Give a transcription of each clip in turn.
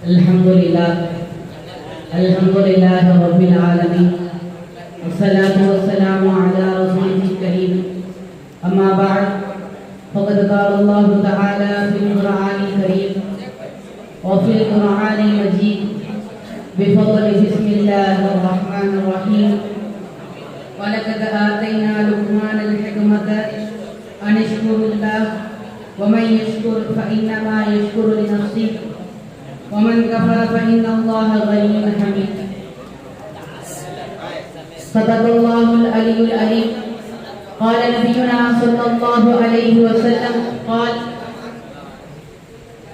الحمد لله الحمد لله رب العالمين والصلاة والسلام على رسوله الكريم. أما بعد فقد قال الله تعالى في القرآن الكريم وفي القرآن المجيد بفضل بسم الله الرحمن الرحيم. ولقد آتينا لقمان الحكمة أن اشكر الله ومن يشكر فإنما يشكر لنفسه. ومن كفر فإن الله غني حميد. صدق الله العلي العليم قال نبينا صلى الله عليه وسلم قال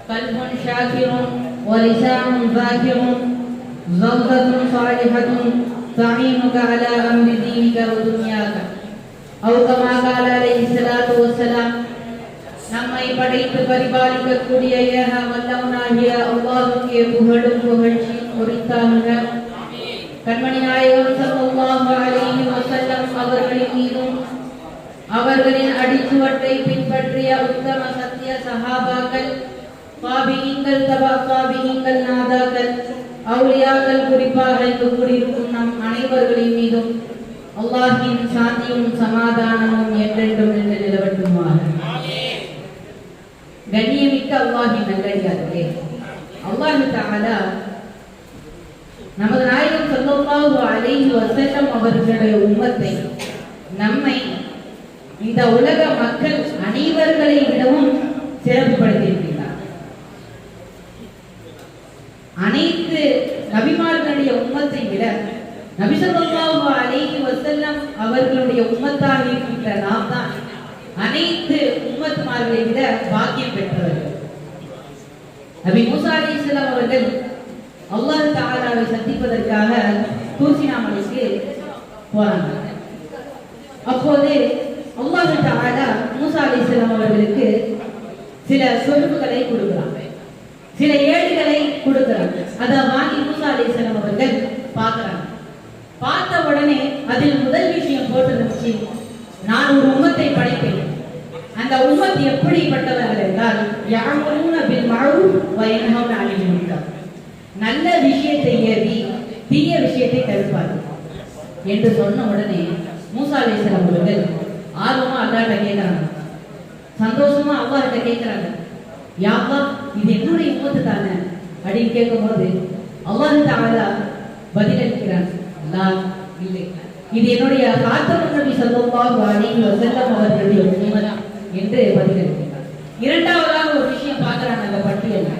قلب شاكر ولسان ذاكر زوجة صالحة تعينك على أمر دينك ودنياك. أو كما قال عليه الصلاة والسلام நம்மை படைத்து பரிபாலிக்கக்கூடிய ஏக வல்லவனாகிய அவ்வாவுக்கே புகழும் புகழ்ச்சியும் உரித்தாகுக கண்மணி நாயகம் ஸல்லல்லாஹு அலைஹி வஸல்லம் அவர்களின் மீதும் அவர்களின் அடிச்சுவட்டை பின்பற்றிய உத்தம சத்திய சகாபாக்கள் பாபியங்கள் தபா பாபியங்கள் நாதாக்கள் அவுளியாக்கள் குறிப்பாக இங்கு கூடியிருக்கும் நம் அனைவர்களின் மீதும் அல்லாஹின் சாந்தியும் சமாதானமும் என்றென்றும் நின்று நிலவட்டுமாக கண்ணியமிக்க அல்லாஹின் நல்லடியார்களே அல்லாஹு தஆலா நமது நாயகம் ஸல்லல்லாஹு அலைஹி வஸல்லம் அவர்களுடைய உம்மத்தை நம்மை இந்த உலக மக்கள் அனைவர்களை விடவும் சிறப்புப்படுத்தியிருக்கிறார் அனைத்து நபிமார்களுடைய உம்மத்தை விட நபி ஸல்லல்லாஹு அலைஹி வஸல்லம் அவர்களுடைய உம்மத்தாக இருக்கின்ற நாம் தான் அனைத்து உம்மத்துமார்களை விட பாக்கியம் நபி மூசா அலைஹிஸ்ஸலாம் அவர்கள் அல்லாஹ் தாலாவை சந்திப்பதற்காக தூசினா மலைக்கு போறாங்க அப்போது அல்லாஹ் தாலா மூசா அலைஹிஸ்ஸலாம் அவர்களுக்கு சில சொருப்புகளை கொடுக்குறாங்க சில ஏடுகளை கொடுக்கிறாங்க அதை வாங்கி மூசா அலைஹிஸ்ஸலாம் அவர்கள் பார்க்கறாங்க பார்த்த உடனே அதில் முதல் விஷயம் போட்டிருந்துச்சு நான் ஒரு உம்மத்தை படைப்பேன் அந்த உம்மத் எப்படிப்பட்டவர்கள் என்றால் யாமுருன பில் மஅரூஃப் வ யன்ஹவுன அனில் முன்கர் நல்ல விஷயத்தை ஏவி தீய விஷயத்தை தடுப்பார்கள் என்று சொன்ன உடனே மூசா அவர்கள் ஆர்வமா அல்லாட்ட கேட்கறாங்க. சந்தோஷமா அல்லாஹ்ட்ட கேட்கறாங்க. யா இது என்னுடைய உம்மத்து தானே? அப்படின்னு கேட்கும்போது போது தஆலா பதிலளிக்கிறான் அல்லாஹ் இல்லை. இது என்னுடைய காத்தவன் நபி ஸல்லல்லாஹு அலைஹி வஸல்லம் அவர்களுடைய உம்மத் என்று பதிலளிக்கிறார். இரண்டாவதாக ஒரு விஷயம் பார்க்கறாங்க அந்த பட்டியல்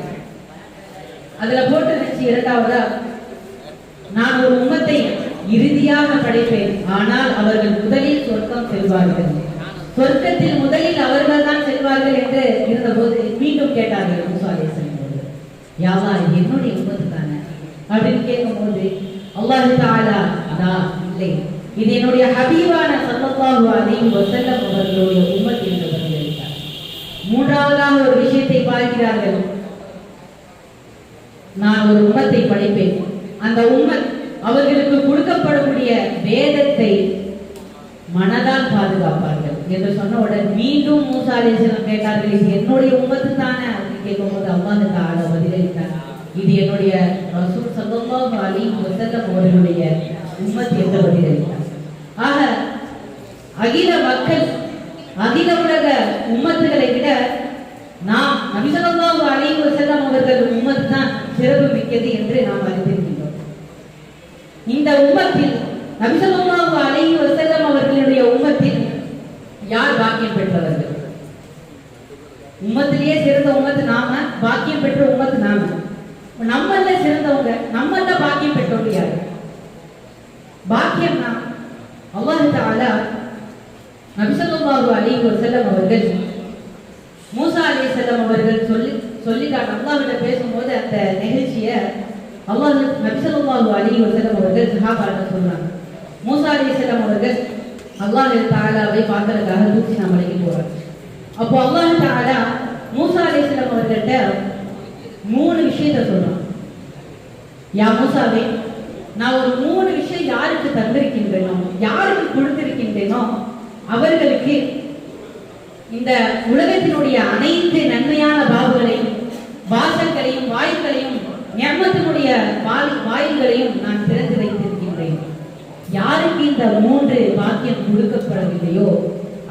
அதுல போட்டு இருந்துச்சு இரண்டாவதா நான் ஒரு உண்மத்தை இறுதியாக படைப்பேன். ஆனால் அவர்கள் முதலில் சொர்க்கம் செல்வார்கள். சொர்க்கத்தில் முதலில் அவர்கள் தான் செல்வார்கள் என்று இருந்தபோது மீண்டும் கேட்டார்கள் மூசா யாவா என்னுடைய உம்மத்து தானே அப்படின்னு கேட்கும்போது அல்லாஹு தாலா அதா இல்லை. இது என்னுடைய ஹபீவான ஸல்லல்லாஹு அலைஹி வஸல்லம் அவர்களுடைய உம்மத் என்று பதிலளித்தார் மூன்றாவதாக ஒரு விஷயத்தை பார்க்கிறார்கள். நான் ஒரு உம்மத்தை படைப்பேன். அந்த உம்மத் அவர்களுக்கு கொடுக்கப்படக்கூடிய வேதத்தை மனதால் பாதுகாப்பார்கள் என்று சொன்னவுடன் மீண்டும் மூசாலேசனம் கேட்டார்கள் இது என்னுடைய உம்மத்து தானே? அப்படின்னு கேட்கும்போது அந்த ஆள பதிலளித்தார். இது என்னுடைய ரசூல் ஸல்லல்லாஹு அலைஹி வஸல்லம் அவர்களுடைய உம்மத் என்று பதிலளித்தார். ஆக அகில மக்கள் அகில உலக உம்மத்துகளை விட நாம் நபி ஸல்லல்லாஹு அலைஹி வஸல்லம் அவர்கள் உம்மத் தான் சிறப்பு மிக்கது என்று நாம் அறிந்திருக்கிறோம் இந்த உம்மத்தில் நபி அலைஹி வஸல்லம் அவர்களுடைய உம்மத்தில் யார் பாக்கியம் பெற்றவர்கள்? உம்மத்திலேயே சிறந்த உம்மத்து நாம பாக்கியம் பெற்ற உம்மத்து நாம. நம்மள சிறந்தவங்க நம்மள பாக்கியம் பெற்றவங்க யார்? பாக்கியம்னா அல்லாஹு தஆலா நபி அலைஹி வஸல்லம் அவர்கள் மூசா அலைஹிஸ்ஸலாம் அவர்கள் சொல்லி சொல்லி காட்ட அல்லாஹ்விட பேசும்போது அந்த நிகழ்ச்சியை அல்லாஹ் நபிசல்லாஹு அலி வசலம் அவர்கள் சஹாபாட்ட சொன்னாங்க. மூசா அலைஹிஸ்ஸலாம் அவர்கள் அல்லாஹ் தாலாவை பார்க்கறதுக்காக தூசினா மலைக்கு போறாங்க. அப்போ அல்லாஹ் தாலா மூசா அலி இஸ்லாம் அவர்கிட்ட மூணு விஷயத்த சொன்னான். யா மூசாவே நான் ஒரு மூணு விஷயம் யாருக்கு தந்திருக்கின்றேனோ யாருக்கு கொடுத்திருக்கின்றேனோ அவர்களுக்கு இந்த உலகத்தினுடைய அனைத்து நன்மையான பாகுகளையும் வாசல்களையும் வாயுக்களையும் ஞாபகத்தினுடைய வாய் வாயில்களையும் நான் திறந்து வைத்திருக்கின்றேன். யாருக்கு இந்த மூன்று வாக்கியம் கொடுக்கப்படவில்லையோ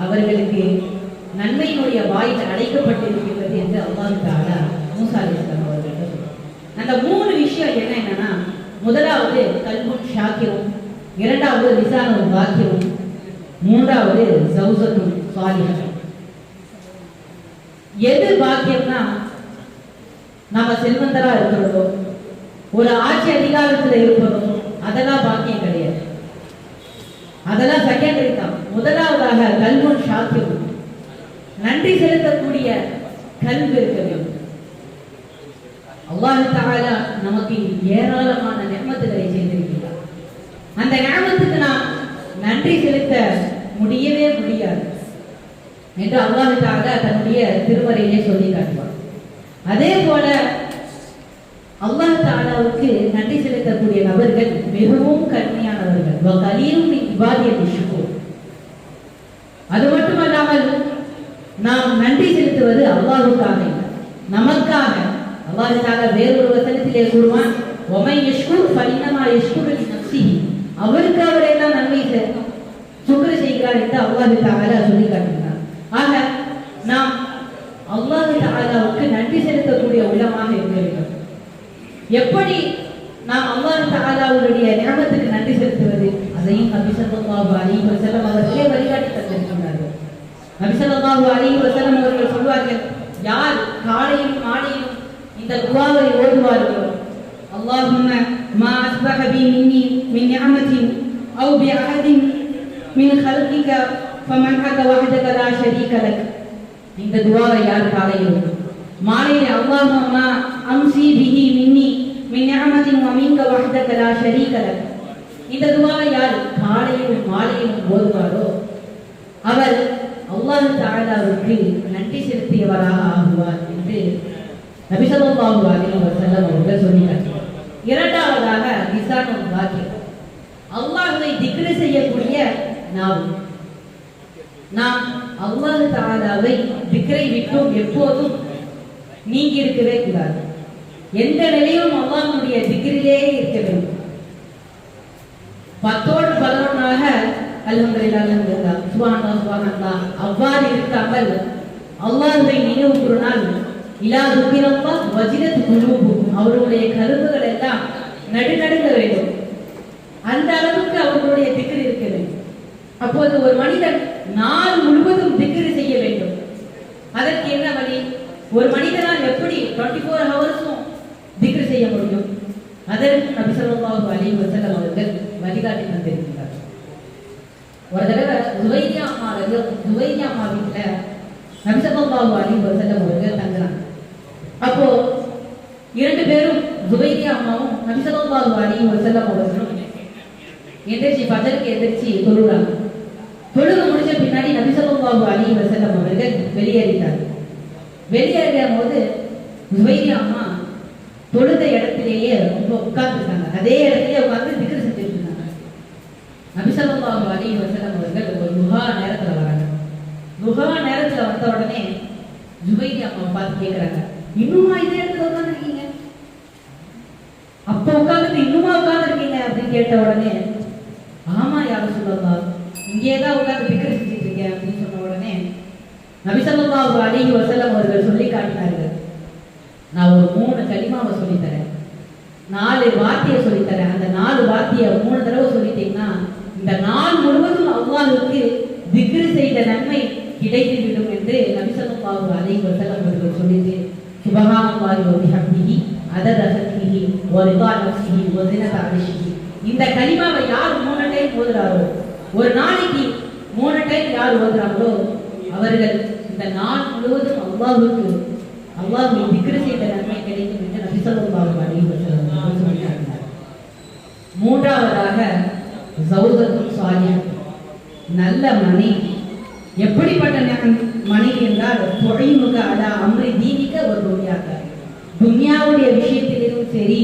அவர்களுக்கு நன்மையினுடைய வாயில் அடைக்கப்பட்டிருக்கின்றது என்று அல்லாஹ் தாலா மூசா அலிஸ்லாம் அவர்கள் அந்த மூணு விஷயம் என்ன என்னன்னா முதலாவது கல்முன் ஷாக்கியம் இரண்டாவது லிசானும் வாக்கியமும் மூன்றாவது ஜவுசத்தும் சுவாதிகம் எது பாக்கியம்னா நாம செல்வந்தரா இருக்கிறதோ ஒரு ஆட்சி அதிகாரத்துல இருப்பதும் அதெல்லாம் பாக்கியம் கிடையாது. அதெல்லாம் செகண்டரி தான் முதலாவதாக கல்வன் சாத்தியம். நன்றி செலுத்தக்கூடிய கல்வி இருக்க வேண்டும் அல்லாஹ் நமக்கு ஏராளமான நியமத்துகளை செய்திருக்கிறார். அந்த நியமத்துக்கு நாம் நன்றி செலுத்த முடியவே முடியாது. என்று அல்லாஹ் தஆலா தன்னுடைய திருமறையிலே சொல்லி காட்டுவார். அதே போல அல்லா தாலாவுக்கு நன்றி செலுத்தக்கூடிய நபர்கள் மிகவும் கடுமையானவர்கள் வ கலீலும் மின் அது மட்டுமல்லாமல் நாம் நன்றி செலுத்துவது அல்லாவுக்காக நமக்காக. அல்லாஹ் தாலா வேறொரு வசனத்திலே கூறுவான் ஒமை யஷ்குர் ஃபைனமா யஷ்குரு நப்சி அவருக்கு அவர் தான் நன்மை செ- சுக்ர செய்கிறார் என்று அல்லாஹ் தாலா சொல்லி காட்டுகிறார். ஆக நாம் அல்லாஹ் தாலாவுக்கு நன்றி செலுத்தக்கூடிய உள்ளமாக இருக்க வேண்டும் எப்படி நாம் அல்லாஹ் தஆலாவுடைய நியமத்துக்கு நன்றி செலுத்துவது அதையும் நபி ஸல்லல்லாஹு அலைஹி வஸல்லம் அவர்களே வழிகாட்டி தந்திருக்கிறார்கள் நபி ஸல்லல்லாஹு அலைஹி வஸல்லம் அவர்கள் சொல்வார்கள் யார் காலையிலும் மாலையிலும் இந்த துஆவை ஓதுவார்களோ اللهم ما أصبح بي مني من نعمة أو بأحد من خلقك فمنحك وحدك لا شريك لك இந்த துவாவை யார் காலையில் மாலையில் அல்லாஹும்மா அம்சி பிஹி மின்னி மின் நிஅமத்தின் வ மின்க வஹ்தக இந்த துவாவை யார் காலையிலும் மாலையிலும் ஓதுவாரோ? அவர் அல்லாஹு தஆலாவுக்கு நன்றி செலுத்தியவராக ஆகுவார் என்று நபிசல்லாஹு அலைஹி வஸல்லம் அவர்கள் சொன்னார் இரண்டாவதாக விசானம் வாக்கியம் அல்லாஹ்வை திக்ரு செய்யக்கூடிய நாவு. நாம் அல்லாஹ் தாலாவை திக்ரை விட்டும் எப்போதும் நீங்கி இருக்கவே கூடாது. எந்த நிலையிலும் அல்லாஹ்வுடைய திக்ரிலே இருக்க வேண்டும். பத்தோடு பதினொன்றாக அல்ஹம்துலில்லாஹ் அல்ஹம்துலில்லாஹ் சுப்ஹானல்லாஹ் சுப்ஹானல்லாஹ் அவ்வாறு இருக்காமல் அல்லாஹ்வை நினைவு கூறினால் இலா துக்கிரல்லாஹ் வஜிலத் குலூபுக்கும் அவருடைய கருவுகள் எல்லாம் நடுநடுங்க வேண்டும். அந்த அளவுக்கு அவர்களுடைய திக்ர் இருக்க வேண்டும். அப்போது ஒரு மனிதன் நாள் முழுவதும் திக்ரு செய்ய வேண்டும். அதற்கு என்ன வழி? ஒரு மனிதனால் எப்படி டுவெண்ட்டி ஃபோர் ஹவர்ஸும் திக்ரு செய்ய முடியும்? அதற்கு நபி ஸல்லல்லாஹு அலைஹி வஸல்லம் அவர்கள் வழிகாட்டி வந்திருக்கிறார் ஒரு தடவை துவைரியா அம்மா அவர்கள் அம்மா வீட்டுல நபி ஸல்லல்லாஹு அலி வசலம் அவர்கள் தங்குறாங்க. அப்போ இரண்டு பேரும் துவைரியா அம்மாவும் நபி ஸல்லல்லாஹு அலி வசலம் அவர்களும் எந்திரிச்சு பஜருக்கு எந்திரிச்சு சொல்லுறாங்க தொழுக முடிஞ்ச பின்னாடி நபி பாபு அலி வஸல்லம் அவர்கள் வெளியேறினார் வெளியேறிய போது அம்மா தொழுத இடத்திலேயே ரொம்ப உட்கார்ந்துருக்காங்க அதே இடத்துலயே உட்கார்ந்து திக்ர் செஞ்சுட்டு இருந்தாங்க நபி பாபு அலி வஸல்லம் அவர்கள் ஒரு லுஹா நேரத்துல வராங்க. முகா நேரத்துல வந்த உடனே ஜுவைரி அம்மா பார்த்து கேக்குறாங்க இன்னுமா இதே இடத்துல உட்கார்ந்துருக்கீங்க? அப்ப உட்காந்துட்டு இன்னுமா உட்கார்ந்துருக்கீங்க? அப்படின்னு கேட்ட உடனே ஆமா யாரும் சொல்லலாம் இங்கே தான் உட்கார்ந்து திக்ரு செஞ்சுட்டு இருக்கேன் அப்படின்னு சொன்ன உடனே நபி ஸல்லல்லாஹு வசலம் வஸல்லம் அவர்கள் சொல்லி காட்டினார்கள். நான் ஒரு மூணு கனிமாவை சொல்லித்தரேன் நாலு வார்த்தையை சொல்லித்தரேன் அந்த நாலு வார்த்தையை மூணு தடவை சொல்லிட்டீங்கன்னா இந்த நாள் முழுவதும் அல்லாஹ்வுக்கு திக்ரு செய்த நன்மை கிடைத்து விடும் என்று நபி ஸல்லல்லாஹு அலைஹி வசலம் அவர்கள் சொல்லிட்டு சுபஹானல்லாஹி வ பிஹம்திஹி அதர் ஹல்கிஹி ஒரு ரிதா இந்த கனிமாவை யார் மூணு டைம் போதுறாரோ ஒரு நாளைக்கு மூணு டைம் யார் ஓதுறாங்களோ அவர்கள் இந்த நாள் முழுவதும் அல்லாஹ்வுக்கு அல்லாஹ்வை திக்ரு செய்த நன்மை கிடைக்கும் என்று நபி அலைஹி மூன்றாவதாக ஜௌஜத்தும் சாலிஹ். நல்ல மனைவி. எப்படிப்பட்ட ந- மனைவி என்றால் தொழில்முக அலா அம்ரி தீனிக்க ஒரு துன்யாக்க துன்யாவுடைய விஷயத்திலும் சரி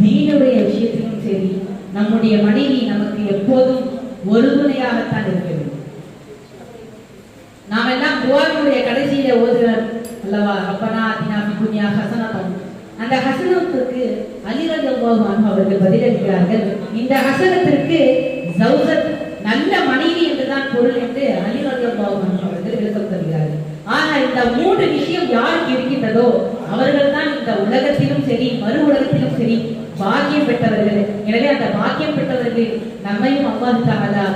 தீனுடைய விஷயத்திலும் சரி நம்முடைய மனைவி நமக்கு எப்போதும் ஒருமுனையாகத்தான் இருக்க வேண்டும். நாம் எல்லாம் துவாவினுடைய கடைசியில ஓதுகிறார் அல்லவா? ரப்பனா அதினா ஃபி ஹசனத்தம். அந்த ஹசனத்திற்கு ஹசனத்துக்கு அலி அவர்கள் பதிலளிக்கிறார்கள் இந்த ஹசனத்திற்கு ஜௌசத் நல்ல மனைவி என்றுதான் பொருள் என்று அலி ரலியல்லாஹு அவர்கள் விளக்கம் தருகிறார்கள். ஆனால் இந்த மூன்று விஷயம் யாருக்கு இருக்கின்றதோ அவர்கள் தான் இந்த உலகத்திலும் சரி மறு உலகத்திலும் சரி பாக்கியம் பெற்றவர்கள் அந்த பாக்கியம் பெற்றவர்கள் நம்மையும் அல்லாஹ் தாலா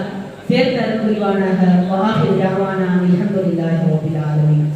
சேர்த்து அருள் புரிவானாக. வாஹிர் தாவானா அல்ஹம்துலில்லாஹி ரப்பில் ஆலமீன்.